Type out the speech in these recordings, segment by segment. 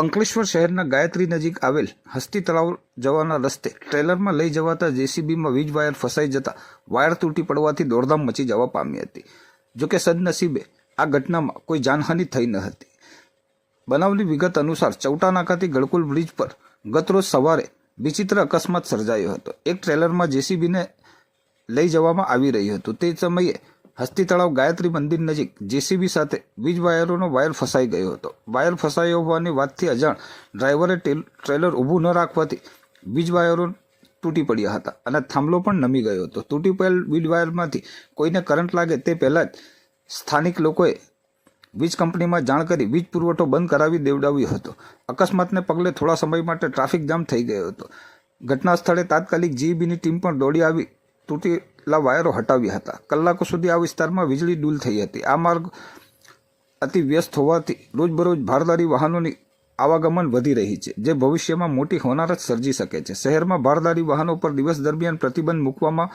અંકલેશ્વર શહેરના ગાયત્રી નજીક આવેલ હસ્તી તળાવ જવાના રસ્તે ટ્રેલરમાં લઈ જવાતા જેસીબીમાં વીજ વાયર ફસાઈ જતા વાયર તૂટી પડવાથી દોડધામ મચી જવા પામી હતી. જોકે સદનસીબે આ ઘટનામાં કોઈ જાનહાનિ થઈ ન હતી. બનાવની વિગત અનુસાર ચૌટા નાકાથી ગળકુલ બ્રિજ પર ગતરોજ સવારે વિચિત્ર અકસ્માત સર્જાયો હતો. એક ટ્રેલરમાં જેસીબીને લઈ જવામાં આવી રહ્યું હતું. તે સમયે હસ્તી તળાવ ગાયત્રી મંદિર નજીક જેસીબી સાથે વીજ વાયરોનો વાયર ફસાઈ ગયો હતો. વાયર ફસાયો હોવાની વાતથી અજાણ ડ્રાઈવરે ટ્રેલર ઊભું ન રાખવાથી વીજ વાયરો તૂટી પડ્યા હતા અને થાંભલો પણ નમી ગયો હતો. તૂટી પડેલ વીજ વાયરમાંથી કોઈને કરંટ લાગે તે પહેલાં જ સ્થાનિક લોકોએ વીજ કંપનીમાં જાણ કરી વીજ પુરવઠો બંધ કરાવી દેવડાવ્યો હતો. અકસ્માતને પગલે થોડા સમય માટે ટ્રાફિક જામ થઈ ગયો હતો. ઘટના સ્થળે તાત્કાલિક જીઈબીની ટીમ પણ દોડી આવી તૂટેલા વાયરો હટાવ્યા હતા. કલાકો સુધી આ વિસ્તારમાં વીજળી ડૂલ થઈ હતી. આ માર્ગ અતિ વ્યસ્ત હોવાથી રોજબરોજ ભારદારી વાહનોની આવાગમન વધી રહી છે, જે ભવિષ્યમાં મોટી હોનારત સર્જી શકે છે. શહેરમાં ભારદારી વાહનો પર દિવસ દરમિયાન પ્રતિબંધ મૂકવામાં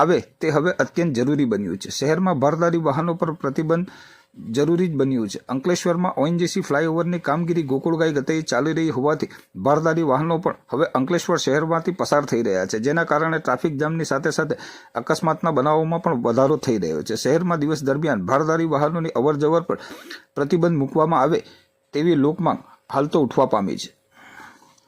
આવે તે હવે અત્યંત જરૂરી બન્યું છે. શહેરમાં ભારદારી વાહનો પર પ્રતિબંધ જરૂરી જ બન્યું છે. અંકલેશ્વરમાં ઓએનજીસી ફ્લાયઓવરની કામગીરી ગોકુળગાઈ ગતિએ ચાલી રહી હોવાથી ભારદારી વાહનો પણ હવે અંકલેશ્વર શહેરમાંથી પસાર થઈ રહ્યા છે. જેના કારણે ટ્રાફિક જામની સાથે સાથે અકસ્માતના બનાવોમાં પણ વધારો થઈ રહ્યો છે. શહેરમાં દિવસ દરમિયાન ભારદારી વાહનોની અવરજવર પર પ્રતિબંધ મૂકવામાં આવે તેવી લોકમાં હાલ તો ઉઠવા પામી છે.